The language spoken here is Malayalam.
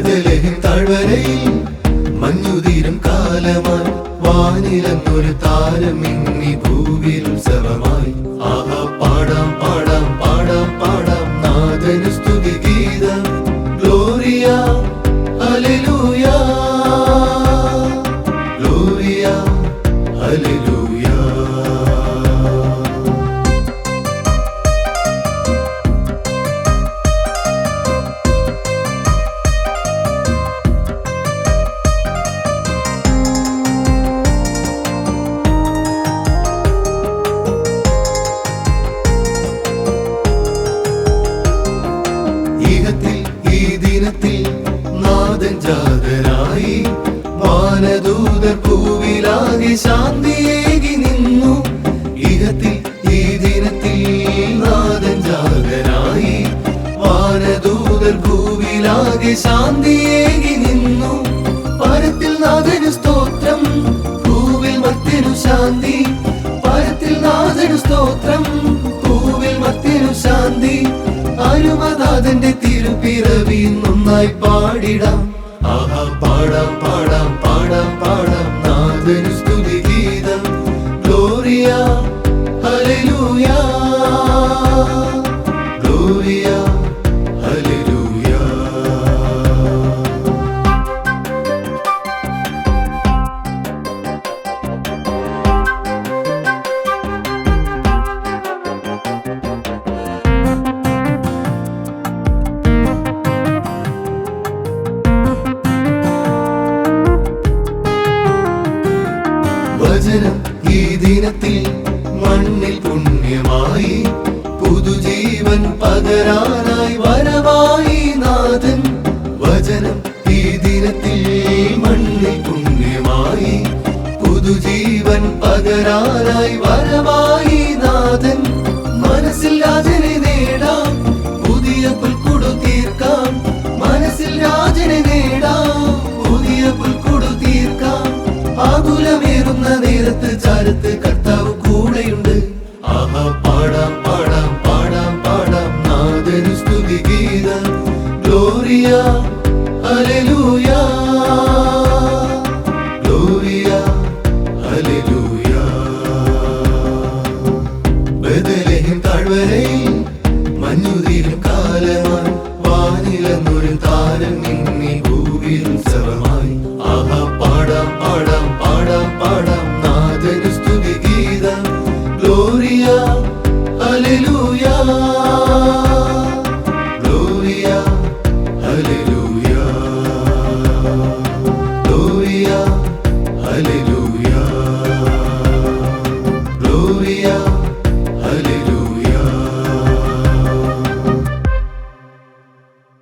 താഴ്വരയിൽ മഞ്ഞുതീരും കാലമായി വാനിലങ്ങൊരു താരം ഇങ്ങി ഭൂവിൽ ഉത്സവമായി ആഹാ പാടാം പാടാം പാടാം പാടാം നാഥനു സ്തുതി ഗീതം. Gloria അലിലൂയ Gloria hallelujah. നാദൻ ജാതരായി വാനദൂതർ ഭൂവിലാകെ ശാന്തിയേകി നിന്നു. ഇഹത്തിൽ ഈ ദിനത്തിൽ നാദൻ ജാതരായി വാനദൂതർ പൂവിലാകെ ശാന്തിയേകി നിന്നു. പരത്തിൽ നാഥനു സ്തോത്രം പൂവിൽ മത്തിനു ശാന്തി. പരത്തിൽ നാഥനു സ്തോത്രം പൂവിൽ മത്തിനു ശാന്തി. അരുമനാഥന്റെ തിരുപ്പിറവി നന്നായി പാടിടാം. ആഹാ പാടാം പാടാം പാടാം പാടാം നാഥനു ദിനത്തിൽ മണ്ണിൽ പുണ്യമായി പുതുജീവൻ പകരാനായി വരവായി നാഥൻ. വചനം ഈ ദിനത്തിൽ മണ്ണിൽ പുണ്യമായി പുതുജീവൻ പകരാനായി വരവായി നാഥൻ. മനസ്സിൽ രാജനെ സ്തുതി ഗീതം. Gloria hallelujah. Gloria hallelujah. Bethlehem താഴ്വരയിൽ മഞ്ഞുതീരും കാലമായി വാനിലന്നൊരു താരം നിന്നി ഭൂവിൽ ഉത്സവമായി ആഹാ പാടാം പാടാം പാടാം പാടാം. നാഥനു സ്തുതി ഗീതം. Gloria hallelujah. studio.